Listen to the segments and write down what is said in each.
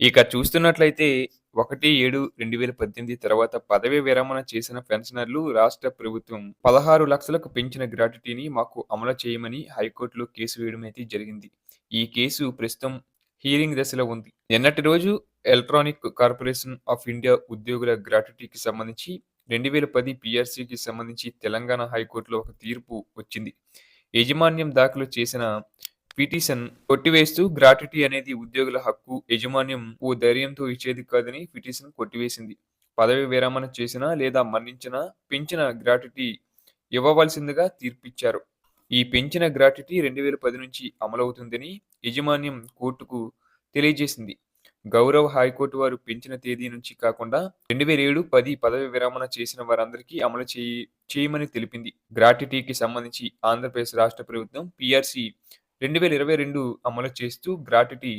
ఇక చూస్తున్నట్లయితే ఒకటి ఏడు రెండు వేల పద్దెనిమిది తర్వాత పదవీ విరమణ చేసిన పెన్షనర్లు రాష్ట్ర ప్రభుత్వం పదహారు లక్షలకు పెంచిన గ్రాట్యుటీని మాకు అమలు చేయమని హైకోర్టులో కేసు వేయడం అయితే జరిగింది. ఈ కేసు ప్రస్తుతం హీరింగ్ దశలో ఉంది. నిన్నటి రోజు ఎలక్ట్రానిక్ కార్పొరేషన్ ఆఫ్ ఇండియా ఉద్యోగుల గ్రాట్యుటీకి సంబంధించి రెండు వేల పది పిఆర్సీకి సంబంధించి తెలంగాణ హైకోర్టులో ఒక తీర్పు వచ్చింది. యాజమాన్యం దాఖలు చేసిన పిటిషన్ కొట్టివేస్తూ గ్రాట్యుటీ అనేది ఉద్యోగుల హక్కు యాజమాన్యం ఓ ధైర్యంతో ఇచ్చేది కాదని పిటిషన్ కొట్టివేసింది. పదవి విరమణ చేసిన లేదా మరణించినా పెంచిన గ్రాట్యుటీ ఇవ్వవలసిందిగా తీర్పిచ్చారు. ఈ పెంచిన గ్రాట్యుటీ రెండు వేల పది నుంచి అమలవుతుందని యాజమాన్యం కోర్టుకు తెలియజేసింది. గౌరవ హైకోర్టు వారు పెంచిన తేదీ నుంచి కాకుండా రెండు వేల ఏడు పది పదవి విరమణ చేసిన వారందరికీ అమలు చేయి చేయమని తెలిపింది. గ్రాట్యుటీకి సంబంధించి ఆంధ్రప్రదేశ్ రాష్ట్ర ప్రభుత్వం పిఆర్సి రెండు వేల ఇరవై రెండు అమలు చేస్తూ గ్రాట్యుటీ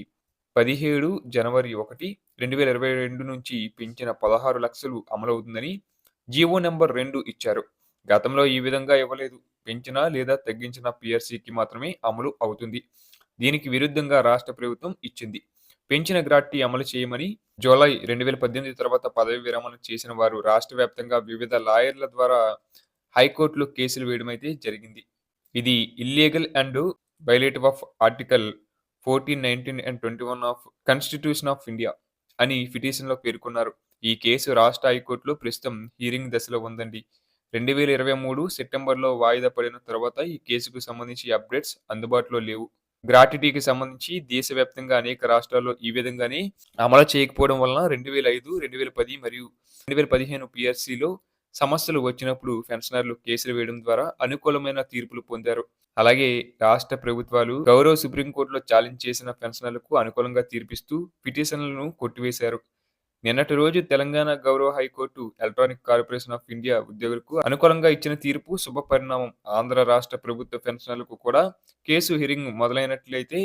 పదిహేడు జనవరి ఒకటి రెండు వేల ఇరవై రెండు నుంచి పెంచిన పదహారు లక్షలు అమలవుతుందని జీవో నెంబర్ రెండు ఇచ్చారు. గతంలో ఈ విధంగా ఇవ్వలేదు. పెంచిన లేదా తగ్గించిన పిఆర్సీకి మాత్రమే అమలు అవుతుంది. దీనికి విరుద్ధంగా రాష్ట్ర ప్రభుత్వం ఇచ్చింది. పెంచిన గ్రాట్టీ అమలు చేయమని జూలై రెండు వేల పద్దెనిమిది తర్వాత పదవి విరమణ చేసిన వారు రాష్ట్ర వ్యాప్తంగా వివిధ లాయర్ల ద్వారా హైకోర్టులో కేసులు వేయడం అయితే జరిగింది. ఇది illegal and violative of article fourteen nineteen and twenty one of constitution of India అని పిటిషన్లో పేర్కొన్నారు. ఈ కేసు రాష్ట్ర హైకోర్టులో ప్రస్తుతం హీరింగ్ దశలో ఉందండి. రెండు వేల ఇరవై మూడు సెప్టెంబర్లో వాయిదా పడిన తర్వాత ఈ కేసుకు సంబంధించి అప్డేట్స్ అందుబాటులో లేవు. గ్రాటిటీకి సంబంధించి దేశవ్యాప్తంగా అనేక రాష్ట్రాల్లో ఈ విధంగానే అమలు చేయకపోవడం వలన రెండు వేల ఐదు రెండు వేల పది మరియు రెండు వేల పదిహేను పిఆర్సీలో సమస్యలు వచ్చినప్పుడు పెన్షనర్లు కేసులు వేయడం ద్వారా అనుకూలమైన తీర్పులు పొందారు. అలాగే రాష్ట్ర ప్రభుత్వాలు గౌరవ సుప్రీంకోర్టులో ఛాలెంజ్ చేసిన పెన్షనర్లకు అనుకూలంగా తీర్పిస్తూ పిటిషన్లను కొట్టివేశారు. నిన్నటి రోజు తెలంగాణ గౌరవ high court electronic corporation of India ఉద్యోగులకు అనుకూలంగా ఇచ్చిన తీర్పు శుభ పరిణామం. ఆంధ్ర రాష్ట్ర ప్రభుత్వ పెన్షనర్లకు కూడా కేసు హిరింగ్ మొదలైనట్లయితే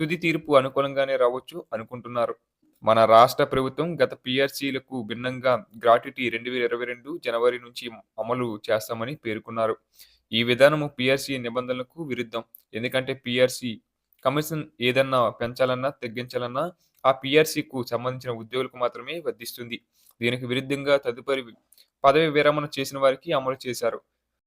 తుది తీర్పు అనుకూలంగానే రావచ్చు అనుకుంటున్నారు. మన రాష్ట్ర ప్రభుత్వం గత పిఆర్సీలకు భిన్నంగా గ్రాట్యుటీ రెండు వేల ఇరవై రెండు జనవరి నుంచి అమలు చేస్తామని పేర్కొన్నారు. ఈ విధానము పిఆర్సీ నిబంధనలకు విరుద్ధం. ఎందుకంటే పిఆర్సీ కమిషన్ ఏదన్నా పెంచాలన్నా తగ్గించాలన్నా ఆ పిఆర్సీకు సంబంధించిన ఉద్యోగులకు మాత్రమే వర్ధిస్తుంది దీనికి విరుద్ధంగా తదుపరి పదవి విరమణ చేసిన వారికి అమలు చేశారు.